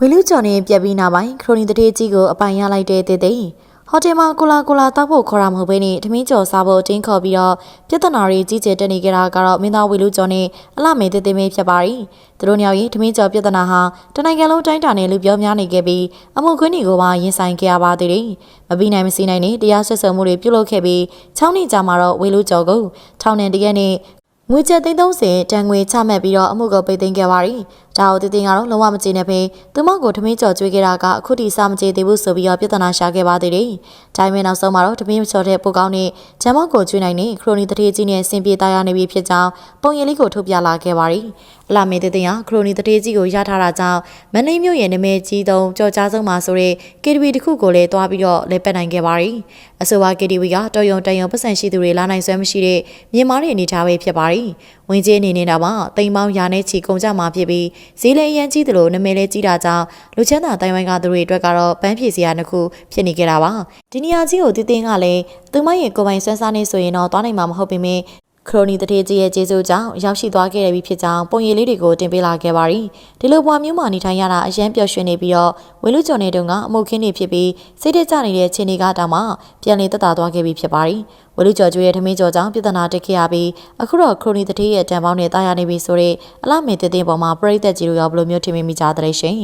ဝေလူကျော်နေပြက်ပြီးနောက်ပိုင်းခရိုနီတတိကြီးကိုအပိုင်ရလိုက်တဲ့တဲ့တဲ့ဟိုတယ်မှာကိုလာကိုလာတောက်ဖို့ခေါ်တာမဟုတ်ဘဲနဲ့ထမင်းကျော်စားဖို့တင်းခေါ်ပြီးတော့ပြဿနာတွေကြီးကျယ်တက်နေကြတာကတော့မင်းသားဝေလူကျော်နဲ့အလှမေတဲ့တဲ့မင်းဖြစ်ပါရီသူတို့ညောင်ရင်ထမင်းကျော်ပြဿနာဟာတနိုင်ငံလုံးတိုင်းတာနဲ့လူပြောများနေခဲ့ပြီးအမှုခွင်းတွေကိုပါရင်ဆိုင်ခဲ့ရပါသေးတယ်မပြီးနိုင်မစီနိုင်နဲ့တရားဆွဆုံမှုတွေပြုလုပ်ခဲ့ပြီး6နှစ်ကြာမှာတော့ဝေလူကျော်ကိုထောင်နဲ့တရက်နဲ့ငွေကျပ်သိန်း30တန်ငွေချမှတ်ပြီးတော့အမှုကိုပိတ်သိမ်းခဲ့ပါရီ ဒါကိုတည်တင်ကတော့လုံးဝမကျေနပ်ဘဲသူမကိုထမင်းကျော်ကျွေးခဲ့တာကအခုထိစမကျေသေးဘူးဆိုပြီးတော့ပြဿနာရှာခဲ့ပါသေးတယ်။ဒါပေမဲ့နောက်ဆုံးမှာတော့ထမင်းချော်တဲ့ပိုကောင်းနဲ့ဂျမ်မော့ကိုကျွေးနိုင်တဲ့ခရိုနီတထေးကြီးနဲ့ဆင်ပြေသားရနေပြီဖြစ်ကြောင်းပုံရိပ်လေးကိုထုတ်ပြလာခဲ့ပါရီ။အလာမေတည်တင်ကခရိုနီတထေးကြီးကိုရထားတာကြောင့်မန္တလေးမြို့ရဲ့နာမည်ကြီးသုံးကြော်ကြားဆုံးမှာဆိုတဲ့ KTV တစ်ခုကိုလည်းတွားပြီးတော့လဲပတ်နိုင်ခဲ့ပါရီ။အဆိုပါ KTV ကတော်ရုံတန်ရုံပတ်စံရှိသူတွေလာနိုင်ဆွဲမရှိတဲ့မြေမားတွေအနေထားပဲဖြစ်ပါရီ။ဝင်ကြီးအနေနဲ့တော့မှတိမ်ပေါင်းရာနဲ့ချီကုန်ကြမှာဖြစ်ပြီးဈေးလည်းအရင်ကြီးသလိုနာမည်လည်းကြီးတာကြောင့်လူချမ်းသာတိုင်းဝိုင်းကသူတွေအတွက်ကတော့ပန်းဖြေစရာတစ်ခုဖြစ်နေကြတာပါဒီနေရာကြီးကိုတည်တင်ကလည်းသူမရဲ့ကိုယ်ပိုင်ဆွမ်းစားနေဆိုရင်တော့သွားနိုင်မှာမဟုတ်ပေမဲ့ ခရိုနီတထေးကြီးရဲ့ကျေးဇူးကြောင့်ရောက်ရှိသွားခဲ့ရပြီဖြစ်ကြောင်းပုံရိပ်လေးတွေကိုတင်ပေးလာခဲ့ပါရီဒီလိုဘွားမျိုးမှနေထိုင်ရတာအရန်ပျော်ရွှင်နေပြီးတော့ဝေလူကျော်နေတုန်းကအမှုခင်းနေဖြစ်ပြီးစိတ်တကြနေတဲ့ခြေနေကတောင်မှပြန်လည်တက်တာသွားခဲ့ပြီဖြစ်ပါရီဝေလူကျော်ကျွေးရဲ့ထမင်းကျော်ကြောင့်ပြဿနာတက်ခဲ့ရပြီးအခုတော့ခရိုနီတထေးရဲ့တံပေါင်းနဲ့တာယာနေပြီဆိုတော့အလားမေတည်တဲ့ပေါ်မှာပြိသက်ကြီးတို့ရောဘယ်လိုမျိုးထင်မိမိကြတဲ့ရှင်